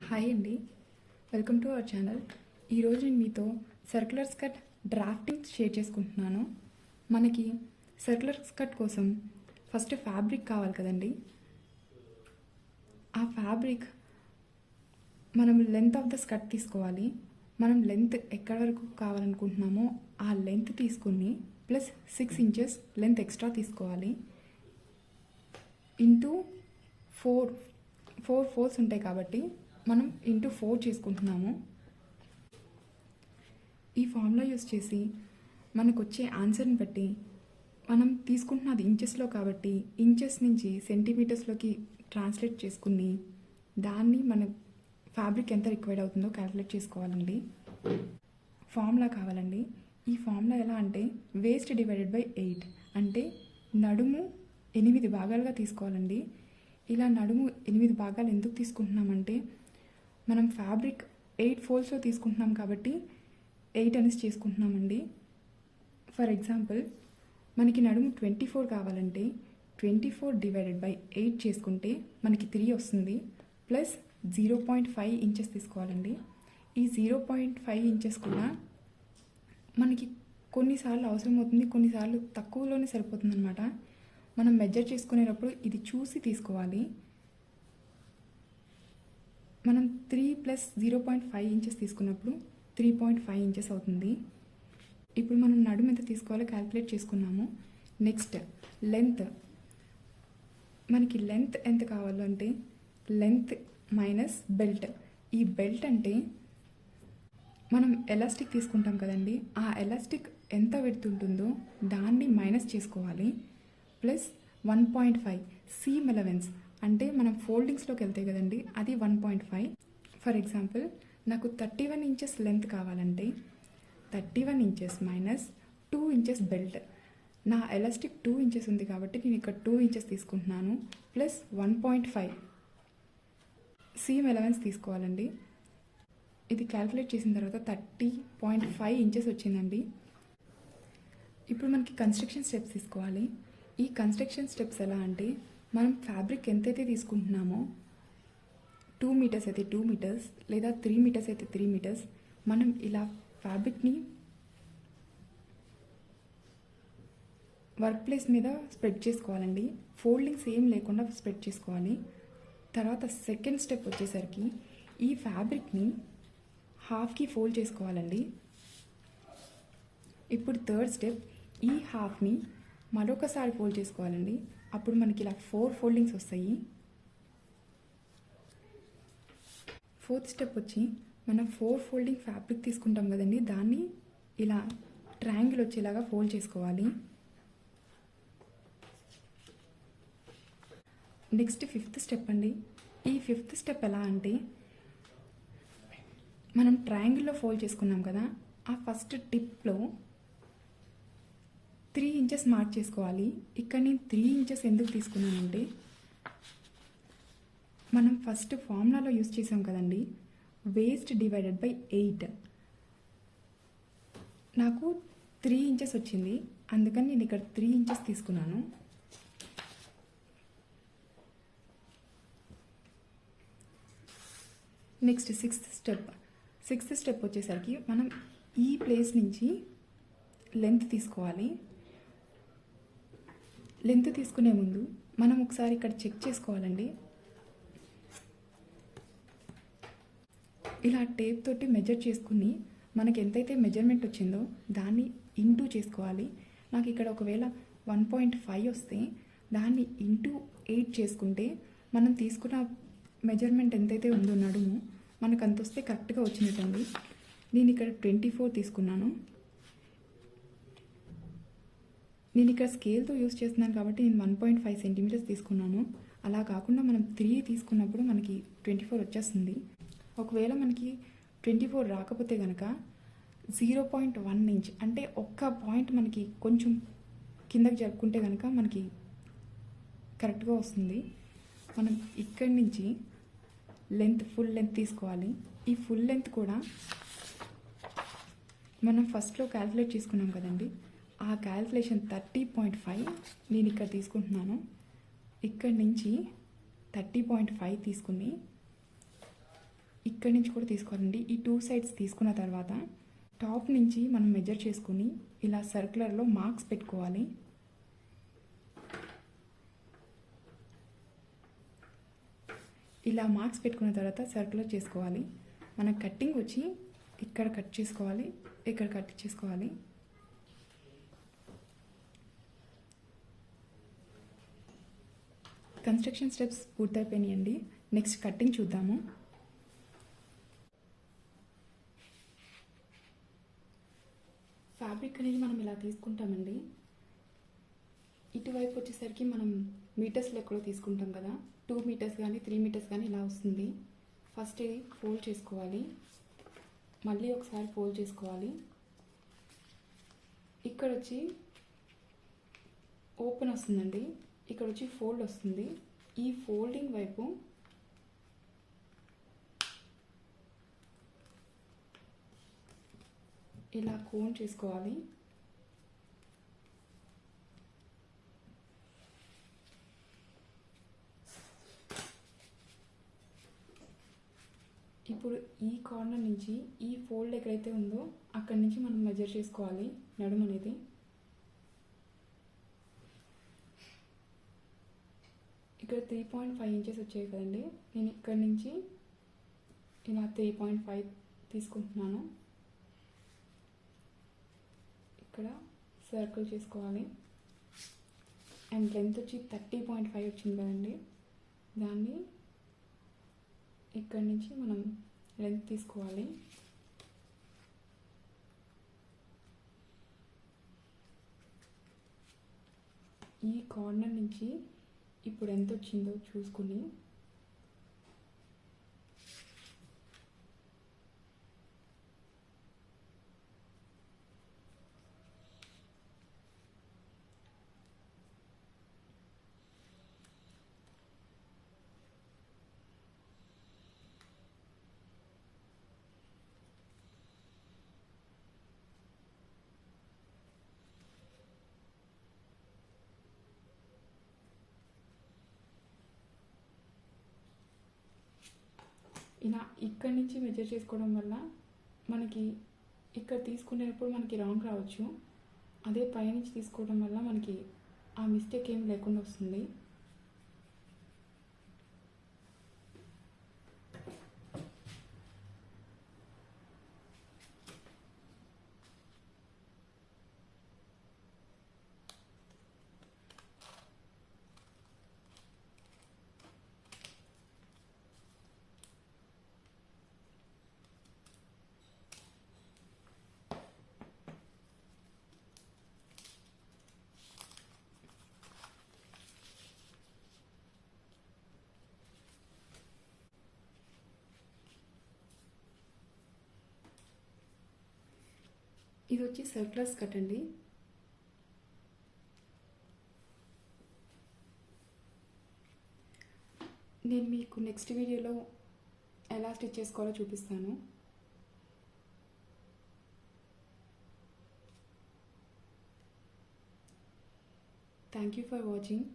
Hi అండి. Welcome to our channel ఈరోజు నేను మీతో సర్క్యులర్ స్కర్ట్ డ్రాఫ్టింగ్ షేర్ చేసుకుంటున్నాను. మనకి సర్క్యులర్ స్కర్ట్ కోసం ఫస్ట్ ఫ్యాబ్రిక్ కావాలి కదండి. ఆ ఫ్యాబ్రిక్ మనం లెంత్ ఆఫ్ ద స్కర్ట్ తీసుకోవాలి. మనం లెంత్ ఎక్కడి వరకు కావాలనుకుంటున్నామో ఆ లెంత్ తీసుకుని plus six inches length extra తీసుకోవాలి. ఇంటూ ఫోర్ ఫోర్ ఫోర్స్ ఉంటాయి కాబట్టి మనం ఇంటూ ఫోర్ చేసుకుంటున్నాము. ఈ ఫార్ములా యూస్ చేసి మనకు వచ్చే ఆన్సర్ని బట్టి మనం తీసుకుంటున్నది ఇంచెస్లో కాబట్టి ఇంచెస్ నుంచి సెంటీమీటర్స్లోకి ట్రాన్స్లేట్ చేసుకుని దాన్ని మన ఫ్యాబ్రిక్ ఎంత రిక్వైర్డ్ అవుతుందో క్యాలిక్యులేట్ చేసుకోవాలండి. ఫార్ములా కావాలండి. ఈ ఫార్ములా ఎలా అంటే వేస్ట్ డివైడెడ్ బై ఎయిట్ అంటే నడుము ఎనిమిది భాగాలుగా తీసుకోవాలండి. ఇలా నడుము ఎనిమిది భాగాలు ఎందుకు తీసుకుంటున్నామంటే మనం ఫ్యాబ్రిక్ ఎయిట్ ఫోల్డ్స్లో తీసుకుంటున్నాం కాబట్టి ఎయిట్ అనేసి చేసుకుంటున్నామండి. ఫర్ ఎగ్జాంపుల్ మనకి నడుము ట్వంటీ ఫోర్ కావాలంటే twenty four divided by eight చేసుకుంటే మనకి త్రీ వస్తుంది. Plus zero point five inches తీసుకోవాలండి. ఈ జీరో పాయింట్ ఫైవ్ ఇంచెస్ కూడా మనకి కొన్నిసార్లు అవసరం అవుతుంది కొన్నిసార్లు తక్కువలోనే సరిపోతుంది అనమాట మనం మెజర్ చేసుకునేటప్పుడు ఇది చూసి తీసుకోవాలి. మనం three plus zero point five inches తీసుకున్నప్పుడు త్రీ పాయింట్ ఫైవ్ ఇంచెస్ అవుతుంది. ఇప్పుడు మనం నడుము ఎంత తీసుకోవాలో క్యాలిక్యులేట్ చేసుకున్నాము. నెక్స్ట్ లెంత్ మనకి లెంత్ ఎంత కావాలంటే లెంత్ మైనస్ బెల్ట్ ఈ బెల్ట్ అంటే మనం ఎలాస్టిక్ తీసుకుంటాం కదండి. ఆ ఎలాస్టిక్ ఎంత పెడుతుంటుందో దాన్ని మైనస్ చేసుకోవాలి. Plus one point five seam allowance అంటే మనం ఫోల్డింగ్స్లోకి వెళ్తాయి కదండి అది one point five. For example నాకు థర్టీ వన్ ఇంచెస్ లెంత్ కావాలంటే thirty one inches minus two inches belt నా ఎలాస్టిక్ టూ ఇంచెస్ ఉంది కాబట్టి నేను ఇక్కడ టూ ఇంచెస్ తీసుకుంటున్నాను plus one point five seam allowance తీసుకోవాలండి. ఇది క్యాల్కులేట్ చేసిన తర్వాత థర్టీ పాయింట్ ఫైవ్ ఇంచెస్ వచ్చిందండి. ఇప్పుడు మనకి కన్స్ట్రక్షన్ స్టెప్స్ తీసుకోవాలి. ఈ కన్స్ట్రక్షన్ స్టెప్స్ ఎలా అంటే మనం ఫ్యాబ్రిక్ ఎంతైతే తీసుకుంటున్నామో టూ మీటర్స్ అయితే టూ మీటర్స్ లేదా త్రీ మీటర్స్ అయితే త్రీ మీటర్స్ మనం ఇలా ఫ్యాబ్రిక్ని వర్క్ ప్లేస్ మీద స్ప్రెడ్ చేసుకోవాలండి. ఫోల్డింగ్స్ ఏం లేకుండా స్ప్రెడ్ చేసుకోవాలి. తర్వాత సెకండ్ స్టెప్ వచ్చేసరికి ఈ ఫ్యాబ్రిక్ని హాఫ్కి ఫోల్డ్ చేసుకోవాలండి. ఇప్పుడు థర్డ్ స్టెప్ ఈ హాఫ్ని మరొకసారి ఫోల్డ్ చేసుకోవాలండి. అప్పుడు మనకి ఇలా ఫోర్ ఫోల్డింగ్స్ వస్తాయి. ఫోర్త్ స్టెప్ వచ్చి మనం ఫోర్ ఫోల్డింగ్ ఫ్యాబ్రిక్ తీసుకుంటాం కదండి. దాన్ని ఇలా ట్రయాంగిల్ వచ్చేలాగా ఫోల్డ్ చేసుకోవాలి. నెక్స్ట్ ఫిఫ్త్ స్టెప్ అండి. ఈ ఫిఫ్త్ స్టెప్ ఎలా అంటే మనం ట్రయాంగిల్లో ఫోల్డ్ చేసుకున్నాం కదా ఆ ఫస్ట్ టిప్లో త్రీ ఇంచెస్ మార్క్ చేసుకోవాలి. ఇక్కడ నేను త్రీ ఇంచెస్ ఎందుకు తీసుకున్నానంటే మనం ఫస్ట్ ఫార్ములాలో యూస్ చేసాం కదండి. Waist divided by eight. నాకు త్రీ ఇంచెస్ వచ్చింది. అందుకని నేను ఇక్కడ త్రీ ఇంచెస్ తీసుకున్నాను. Next sixth step. Sixth step వచ్చేసరికి మనం ఈ ప్లేస్ నుంచి లెంత్ తీసుకోవాలి. లెంత్ తీసుకునే ముందు మనం ఒకసారి ఇక్కడ చెక్ చేసుకోవాలండి. ఇలా టేప్ తోటి మెజర్ చేసుకుని మనకి ఎంతైతే మెజర్మెంట్ వచ్చిందో దాన్ని ఇంటూ చేసుకోవాలి. నాకు ఇక్కడ ఒకవేళ వన్ పాయింట్ ఫైవ్ వస్తే దాన్ని ఇంటూ ఎయిట్ చేసుకుంటే మనం తీసుకున్న మెజర్మెంట్ ఎంతైతే ఉందో నడుము మనకు అంత వస్తే కరెక్ట్గా వచ్చినట్టండి నేను ఇక్కడ ట్వంటీ ఫోర్ తీసుకున్నాను. నేను ఇక్కడ స్కేల్తో యూస్ చేస్తున్నాను కాబట్టి నేను వన్ పాయింట్ ఫైవ్ సెంటీమీటర్స్ తీసుకున్నాను. అలా కాకుండా మనం త్రీ తీసుకున్నప్పుడు మనకి ట్వంటీ ఫోర్ వచ్చేస్తుంది. ఒకవేళ మనకి ట్వంటీ ఫోర్ రాకపోతే కనుక జీరో పాయింట్ వన్ ఇంచ్ అంటే ఒక్క పాయింట్ మనకి కొంచెం కిందకి జరుపుకుంటే కనుక మనకి కరెక్ట్గా వస్తుంది. మనం ఇక్కడి నుంచి లెంత్ ఫుల్ లెంత్ తీసుకోవాలి. ఈ ఫుల్ లెంత్ కూడా మనం ఫస్ట్లో క్యాల్కులేట్ చేసుకున్నాం కదండి. ఆ క్యాల్కులేషన్ థర్టీ పాయింట్ ఫైవ్ నేను ఇక్కడ తీసుకుంటున్నాను. ఇక్కడి నుంచి థర్టీ పాయింట్ ఫైవ్ తీసుకుని ఇక్కడి నుంచి కూడా తీసుకోవాలండి. ఈ టూ సైడ్స్ తీసుకున్న తర్వాత టాప్ నుంచి మనం మెజర్ చేసుకుని ఇలా సర్క్యులర్లో మార్క్స్ పెట్టుకోవాలి. ఇలా మార్క్స్ పెట్టుకున్న తర్వాత సర్క్యులర్ చేసుకోవాలి. మన కట్టింగ్ వచ్చి ఇక్కడ కట్ చేసుకోవాలి ఇక్కడ కట్ చేసుకోవాలి. కన్స్ట్రక్షన్ స్టెప్స్ పూర్తయిపోయినాయండి. నెక్స్ట్ కట్టింగ్ చూద్దాము. ఫ్యాబ్రిక్ అనేది మనం ఇలా తీసుకుంటామండి. ఇటువైపు వచ్చేసరికి మనం మీటర్స్ లెక్కలో తీసుకుంటాం కదా. టూ మీటర్స్ కానీ త్రీ మీటర్స్ కానీ ఇలా వస్తుంది. ఫస్ట్ ఇది ఫోల్డ్ చేసుకోవాలి. మళ్ళీ ఒకసారి ఫోల్డ్ చేసుకోవాలి. ఇక్కడ వచ్చి ఓపెన్ వస్తుందండి. ఇక్కడ వచ్చి ఫోల్డ్ వస్తుంది. ఈ ఫోల్డింగ్ వైపు ఇలా కోన్ చేసుకోవాలి. ఇప్పుడు ఈ కార్నర్ నుంచి ఈ ఫోల్డ్ ఎక్కడైతే ఉందో అక్కడి నుంచి మనం మెజర్ చేసుకోవాలి నడుము అనేది ఇక్కడ త్రీ పాయింట్ ఫైవ్ ఇంచెస్ వచ్చాయి కదండి. నేను ఇక్కడ నుంచి ఇలా త్రీ పాయింట్ ఫైవ్ తీసుకుంటున్నాను. ఇక్కడ సర్కిల్ చేసుకోవాలి. అండ్ లెంత్ వచ్చి థర్టీ పాయింట్ ఫైవ్ వచ్చింది కదండి. దాన్ని ఇక్కడ నుంచి మనం లెంత్ తీసుకోవాలి. ఈ కార్నర్ నుంచి ఇప్పుడు ఎంత వచ్చిందో చూసుకుని ఇలా ఇక్కడి నుంచి మెజర్ చేసుకోవడం వల్ల మనకి ఇక్కడ తీసుకునేటప్పుడు మనకి రాంగ్ రావచ్చు. అదే పైనుంచి తీసుకోవడం వల్ల మనకి ఆ మిస్టేక్ ఏం లేకుండా వస్తుంది. ఇది వచ్చి సర్క్లస్ కట్ అండి. నేను మీకు నెక్స్ట్ వీడియోలో ఎలా స్టిచ్ చేసుకోవాలో చూపిస్తాను. Thank you for watching